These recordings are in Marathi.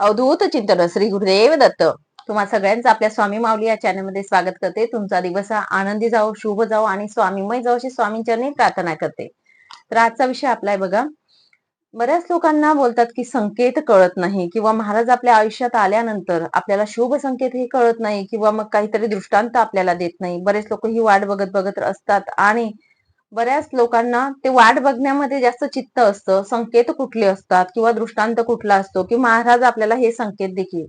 अवधूत चिंतन श्री गुरुदेव दत्त. तुम्हा सगळ्यांचं आपल्या स्वामी माऊली या चॅनलमध्ये स्वागत करते. तुमचा दिवस हा आनंदी जाओ शुभ जाओ आणि स्वामीमय जाओ अशी स्वामींचरणी प्रार्थना करते. तर आजचा विषय आपला आहे बघा. बऱ्याच लोकांना बोलतात की संकेत कळत नाही किंवा महाराज आपल्या आयुष्यात आल्यानंतर आपल्याला शुभ संकेत हे कळत नाही किंवा मग काहीतरी दृष्टांत आपल्याला देत नाही. बरेच लोक ही वाट बघत बघत असतात आणि बऱ्याच लोकांना ते वाट बघण्यामध्ये जास्त चित्त असतं संकेत कुठले असतात किंवा दृष्टांत कुठला असतो की महाराज आपल्याला हे संकेत देखील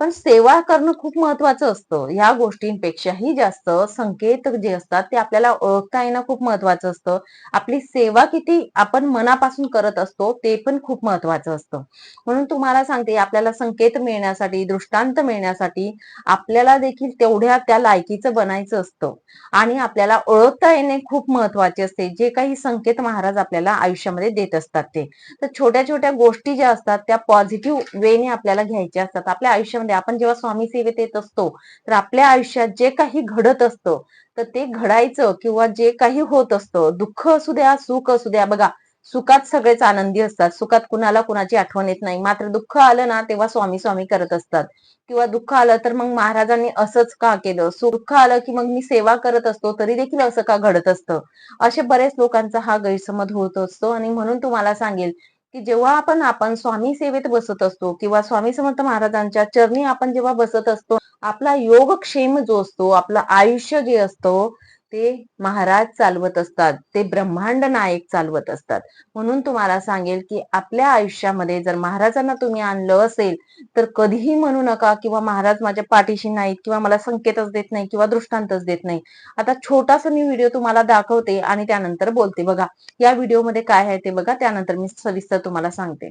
पण सेवा करणं खूप महत्वाचं असतं. ह्या गोष्टींपेक्षाही जास्त संकेत जे असतात ते आपल्याला ओळखता येणं खूप महत्वाचं असतं. आपली सेवा किती आपण मनापासून करत असतो ते पण खूप महत्वाचं असतं. म्हणून तुम्हाला सांगते आपल्याला संकेत मिळण्यासाठी दृष्टांत मिळण्यासाठी आपल्याला देखील तेवढ्या त्या लायकीचं बनायचं असतं. आणि आपल्याला ओळखता येणे खूप महत्त्वाचे असते. जे काही संकेत महाराज आपल्याला आयुष्यामध्ये देत असतात ते. तर छोट्या छोट्या गोष्टी ज्या असतात त्या पॉझिटिव्ह वेने आपल्याला घ्यायच्या असतात. आपल्या आयुष्यामध्ये आपण जेव्हा स्वामी सेवेत येत असतो तर आपल्या आयुष्यात जे काही घडत असतं तर ते घडायचं किंवा जे काही होत असतं दुःख असू द्या सुख असू द्या. बघा सुखात सगळेच आनंदी असतात. सुखात कुणाला कुणाची आठवण येत नाही. मात्र दुःख आलं ना तेव्हा स्वामी स्वामी करत असतात. किंवा दुःख आलं तर मग महाराजांनी असंच का केलं? सुख आलं की मग मी सेवा करत असतो तरी देखील असं का घडत असतं? असे बरेच लोकांचा हा गैरसमज होत असतो. आणि म्हणून तुम्हाला सांगेल की जेव्हा आपण आपण स्वामी सेवेत बसत असतो किंवा स्वामी समर्थ महाराजांच्या चरणी आपण जेव्हा बसत असतो आपला योगक्षेम जो असतो आपलं आयुष्य जे असतं ते महाराज चालवत असतात ते ब्रह्मांड नायक चालवत असतात. म्हणून तुम्हाला सांगेल की आपल्या आयुष्यामध्ये जर महाराजांना तुम्ही आणलं असेल तर कधीही म्हणू नका किंवा महाराज माझ्या पाठीशी नाहीत किंवा मला संकेतच देत नाही किंवा दृष्टांतच देत नाही. आता छोटासा मी व्हिडिओ तुम्हाला दाखवते आणि त्यानंतर बोलते. बघा या व्हिडिओमध्ये काय आहे ते बघा त्यानंतर मी सविस्तर तुम्हाला सांगते.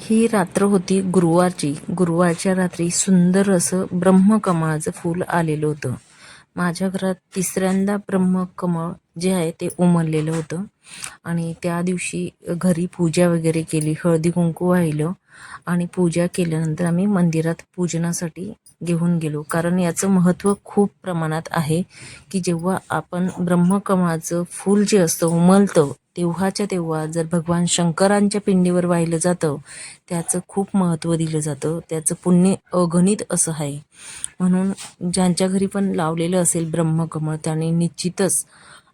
ही रात्र होती गुरुवारची. गुरुवारच्या रात्री सुंदर असं ब्रह्मकमळाचं फूल आलेलं होतं. माझ्या घरात तिसऱ्यांदा ब्रह्मकमळ जे आहे ते उमललेलं होतं. आणि त्या दिवशी घरी पूजा वगैरे केली हळदी कुंकू वाहिलं आणि पूजा केल्यानंतर आम्ही मंदिरात पूजनासाठी घेऊन गेलो. कारण याचं महत्त्व खूप प्रमाणात आहे की जेव्हा आपण ब्रह्मकमळाचं फूल जे असतं उमलतं तेव्हाच्या तेव्हा जर भगवान शंकरांच्या पिंडीवर वाहिलं जातं त्याचं खूप महत्त्व दिलं जातं. त्याचं पुण्य अगणित असं आहे. म्हणून ज्यांच्या घरी पण लावलेलं असेल ब्रह्मकमळ त्याने निश्चितच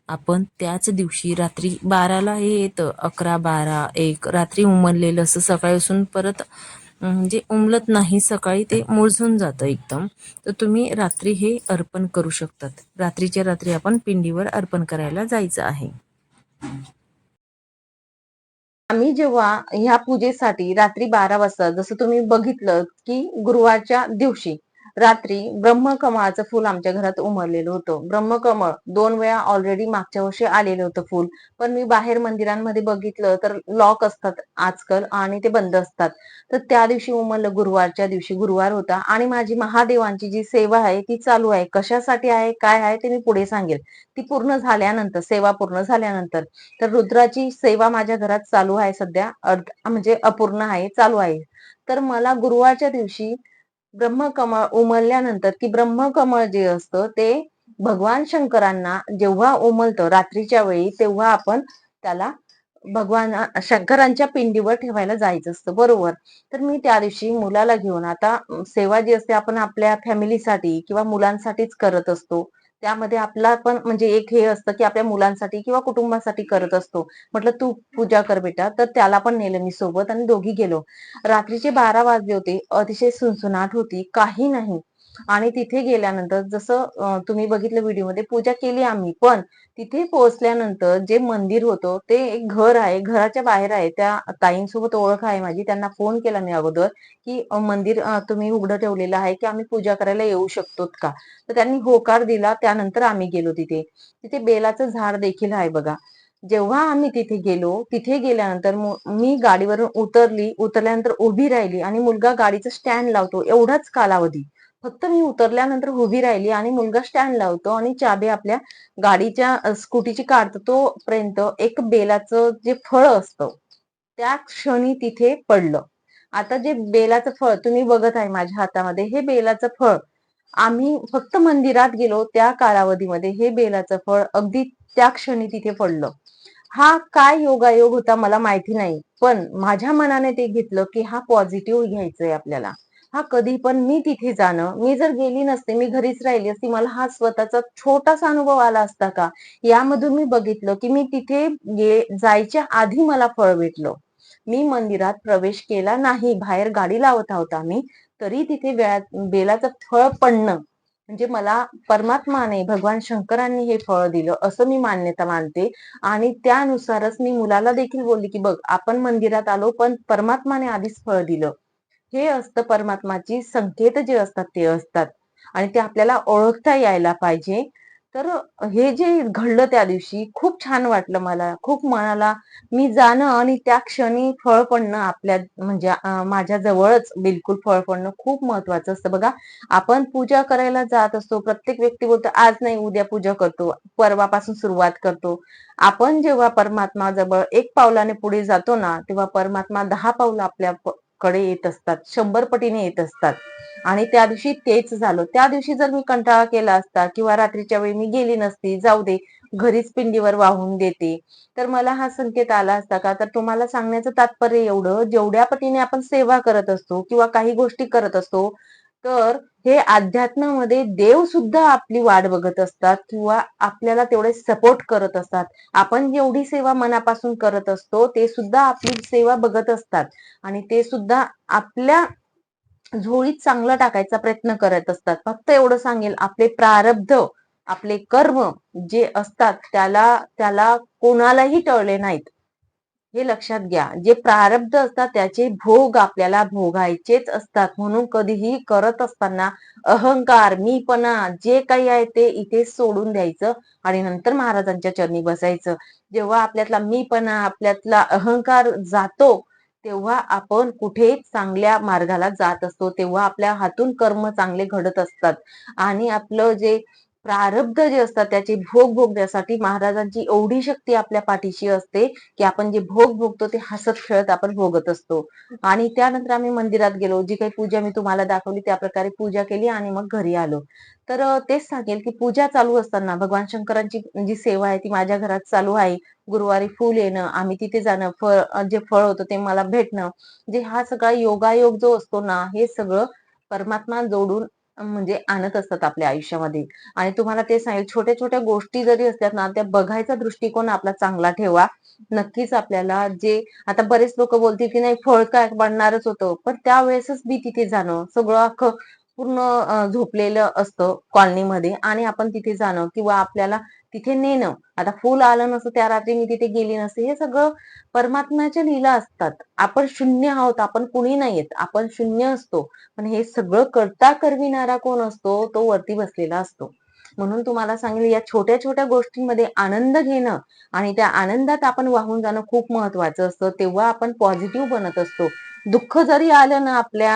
आपण त्याच दिवशी रात्री बाराला हे येतं अकरा बारा एक रात्री उमललेलं असं सकाळी असून परत म्हणजे उमलत नाही सकाळी ते मुरझून जातं एकदम. तर तुम्ही रात्री हे अर्पण करू शकतात. रात्रीच्या रात्री आपण पिंडीवर अर्पण करायला जायचं आहे. आम्ही जेव्हा ह्या पूजेसाठी रात्री बारा वाजता जसं तुम्ही बघितलं की गुरुवारच्या दिवशी रात्री ब्रह्मकमळाचं फुल आमच्या घरात उमरलेलं होतं. ब्रह्मकमळ दोन वेळा ऑलरेडी मागच्या वर्षी आलेलं होतं फुल. पण मी बाहेर मंदिरांमध्ये बघितलं तर लॉक असतात आजकाल आणि ते बंद असतात. तर त्या दिवशी उमरलं गुरुवारच्या दिवशी गुरुवार होता आणि माझी महादेवांची जी सेवा आहे ती चालू आहे. कशासाठी आहे काय आहे ते मी पुढे सांगेल. ती पूर्ण झाल्यानंतर सेवा पूर्ण झाल्यानंतर तर रुद्राची सेवा माझ्या घरात चालू आहे सध्या. अर्ध म्हणजे अपूर्ण आहे चालू आहे. तर मला गुरुवारच्या दिवशी ब्रह्मकमळ उमलल्यानंतर की ब्रह्मकमळ जे असतं ते भगवान शंकरांना जेव्हा उमलतं रात्रीच्या वेळी तेव्हा आपण त्याला भगवान शंकरांच्या पिंडीवर ठेवायला जायचं असतं बरोबर? तर मी त्या दिवशी मुलाला घेऊन आता सेवा जी असते आपण आपल्या फॅमिलीसाठी किंवा मुलांसाठीच करत असतो. त्यामध्ये आपला पण म्हणजे एक हे असतं की आपल्या मुलांसाठी किंवा कुटुंबासाठी करत असतो. म्हटलं तू पूजा कर बेटा. तर त्याला पण नेलं मी सोबत आणि दोघी गेलो. रात्रीचे बारा वाजले होते. अतिशय सुनसुनाट होती. काही नाही. आणि तिथे गेल्यानंतर जसं तुम्ही बघितलं व्हिडिओमध्ये पूजा केली आम्ही पण तिथे पोहोचल्यानंतर जे मंदिर होतं ते एक घर आहे घराच्या बाहेर आहे. त्या ताईंसोबत ओळख आहे माझी. त्यांना फोन केला मी अगोदर की मंदिर तुम्ही उघडं ठेवलेलं आहे की आम्ही पूजा करायला येऊ शकतो का? तर त्यांनी होकार दिला. त्यानंतर आम्ही गेलो तिथे. तिथे बेलाचं झाड देखील आहे बघा. जेव्हा आम्ही तिथे गेलो तिथे गेल्यानंतर मी गाडीवरून उतरली. उतरल्यानंतर उभी राहिली आणि मुलगा गाडीचं स्टँड लावतो. एवढाच कालावधी. फक्त मी उतरल्यानंतर उभी राहिली आणि मुलगा स्टँड लावतो आणि चाबी आपल्या गाडीच्या स्कूटीची काढतो तोपर्यंत एक बेलाचं जे फळ असतं त्या क्षणी तिथे पडलं. आता जे बेलाचं फळ तुम्ही बघत आहे माझ्या हातामध्ये हे बेलाचं फळ आम्ही फक्त मंदिरात गेलो त्या कालावधीमध्ये हे बेलाचं फळ अगदी त्या क्षणी तिथे पडलं. हा काय योगायोग होता मला माहिती नाही पण माझ्या मनाने ते घेतलं की हा पॉझिटिव्ह घ्यायचंय आपल्याला. हा कधी पण मी तिथे जाणं मी जर गेली नसते मी घरीच राहिली असती मला हा स्वतःचा छोटासा अनुभव आला असता का? यामधून मी बघितलं की मी तिथे जायच्या आधी मला फळ भेटलं. मी मंदिरात प्रवेश केला नाही बाहेर गाडी लावत आहोत आम्ही तरी तिथे बेलाचं फळ पडणं. म्हणजे मला परमात्माने भगवान शंकरांनी हे फळ दिलं असं मी मान्यता मानते. आणि त्यानुसारच मी मुलाला देखील बोलली की बघ आपण मंदिरात आलो पण परमात्माने आधीच फळ दिलं. हे असतं परमात्माची संकेत जे असतात ते असतात. आणि ते आपल्याला ओळखता यायला पाहिजे. तर हे जे घडलं त्या दिवशी खूप छान वाटलं मला. खूप मनाला मी जाणं आणि त्या क्षणी फळ पडणं आपल्या म्हणजे माझ्या जवळच बिलकुल फळ पडणं खूप महत्वाचं असतं. बघा आपण पूजा करायला जात असतो. प्रत्येक व्यक्ती बोलतो आज नाही उद्या पूजा करतो. परवापासून सुरुवात करतो. आपण जेव्हा परमात्मा जवळ एक पावलाने पुढे जातो ना तेव्हा परमात्मा दहा पावलं आपल्या कडे येत असतात शंभर पटीने येत असतात. आणि त्या दिवशी तेच झालं. त्या दिवशी जर मी कंटाळा केला असता किंवा रात्रीच्या वेळी मी गेली नसती जाऊ दे घरीच पिंडीवर वाहून देते. तर मला हा संकेत आला असता का? तर तुम्हाला सांगण्याचं तात्पर्य एवढं जेवढ्या पटीने आपण सेवा करत असतो किंवा काही गोष्टी करत असतो तर हे अध्यात्मामध्ये देव सुद्धा आपली वाट बघत असतात किंवा आपल्याला तेवढे सपोर्ट करत असतात. आपण जेवढी सेवा मनापासून करत असतो ते सुद्धा आपली सेवा बघत असतात. आणि ते सुद्धा आपल्या झोळीत चांगलं टाकायचा प्रयत्न करत असतात. फक्त एवढं सांगेल आपले प्रारब्ध आपले कर्म जे असतात त्याला त्याला कोणालाही टळले नाहीत. हे लक्षात घ्या. जे प्रारब्ध असतात त्याचे भोग आपल्याला भोगायचेच असतात. म्हणून कधीही करत असताना अहंकार मीपणा जे काही आहे ते इथे सोडून द्यायचं आणि नंतर महाराजांच्या चरणी बसायचं. जेव्हा आपल्यातला मीपणा आपल्यातला अहंकार जातो तेव्हा आपण कुठे चांगल्या मार्गाला जात असतो. तेव्हा आपल्या हातून कर्म चांगले घडत असतात. आणि आपलं जे प्रारब्ध जे असतात त्याचे भोग भोगण्यासाठी महाराजांची एवढी शक्ती आपल्या पाठीशी असते की आपण जे भोग भोगतो ते हसत खेळत आपण भोगत असतो. आणि त्यानंतर आम्ही मंदिरात गेलो जी काही पूजा मी तुम्हाला दाखवली त्या प्रकारे पूजा केली आणि मग घरी आलो. तर तेच सांगेल की पूजा चालू असताना भगवान शंकरांची जी सेवा आहे ती माझ्या घरात चालू आहे. गुरुवारी फुल येणं आम्ही तिथे जाणं फळ जे फळ होतं ते मला भेटणं. जे हा सगळा योगायोग जो असतो ना हे सगळं परमात्मा जोडून म्हणजे आणत असतात आपल्या आयुष्यामध्ये. आणि तुम्हाला ते सांगेल छोट्या छोट्या गोष्टी जरी असतात ना त्या बघायचा दृष्टिकोन आपला चांगला ठेवा. नक्कीच आपल्याला जे आता बरेच लोक बोलतील की नाही फळ काय बनणारच होतं. पण त्यावेळेसच मी तिथे जाणं सगळं अख्खं पूर्ण झोपलेलं असतं कॉलनीमध्ये. आणि आपण तिथे जाणं किंवा आपल्याला तिथे नेणं. आता फुल आलं नसतं त्या रात्री मी तिथे गेली नसते. हे सगळं परमात्म्याच्या लीला असतात. आपण शून्य आहोत. आपण कुणी नाहीयेत. आपण शून्य असतो. पण हे सगळं करता करविणारा कोण असतो? तो वरती बसलेला असतो. म्हणून तुम्हाला सांगेल या छोट्या छोट्या गोष्टींमध्ये आनंद घेणं आणि त्या आनंदात आपण वाहून जाणं खूप महत्वाचं असतं. तेव्हा आपण पॉझिटिव्ह बनत असतो. दुःख जरी आलं ना आपल्या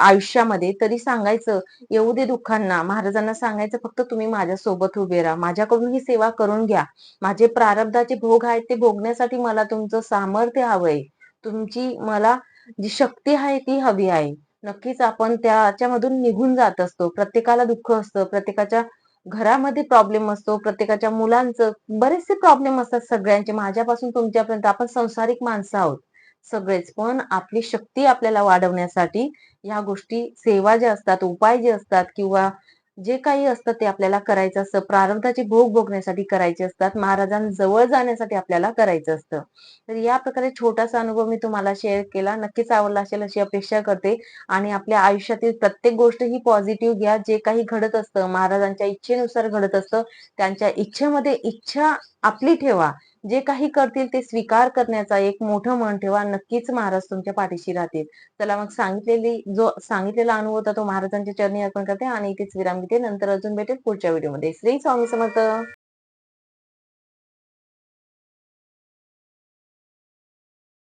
आयुष्यामध्ये तरी सांगायचं येऊ दे दुःखांना. महाराजांना सांगायचं फक्त तुम्ही माझ्या सोबत उभे राहा. माझ्याकडून ही सेवा करून घ्या. माझे प्रारब्धाचे भोग आहेत ते भोगण्यासाठी मला तुमचं सामर्थ्य हवंय. तुमची मला जी शक्ती आहे ती हवी आहे. नक्कीच आपण त्याच्यामधून निघून जात असतो. प्रत्येकाला दुःख असतं. प्रत्येकाच्या घरामध्ये प्रॉब्लेम असतो. प्रत्येकाच्या मुलांचं बरेचसे प्रॉब्लेम असतात सगळ्यांचे. माझ्यापासून तुमच्यापर्यंत. आपण संसारिक माणसं आहोत. सगळेच. पण आपली शक्ती आपल्याला वाढवण्यासाठी या गोष्टी सेवा ज्या असतात उपाय जे असतात किंवा जे काही असतं ते आपल्याला करायचं असतं. प्रारब्धाचे भोग भोगण्यासाठी करायचे असतात. महाराजांजवळ जाण्यासाठी आपल्याला करायचं असतं. तर या प्रकारे छोटासा अनुभव मी तुम्हाला शेअर केला. नक्कीच आवडला असेल अशी अपेक्षा करते. आणि आपल्या आयुष्यातील प्रत्येक गोष्ट ही पॉझिटिव्ह घ्या. जे काही घडत असतं महाराजांच्या इच्छेनुसार घडत असतं त्यांच्या इच्छेमध्ये इच्छा आपली ठेवा. जे काही करतील ते स्वीकार करण्याचा एक मोठं मन ठेवा. नक्कीच महाराज तुमच्या पाठीशी राहतील. चला मग सांगितलेली जो सांगितलेला अनुभव होता तो महाराजांच्या चरणी अर्पण करते आणि इथेच विराम घेते. नंतर अजून भेटेल पुढच्या व्हिडिओमध्ये. श्री स्वामी समर्थ.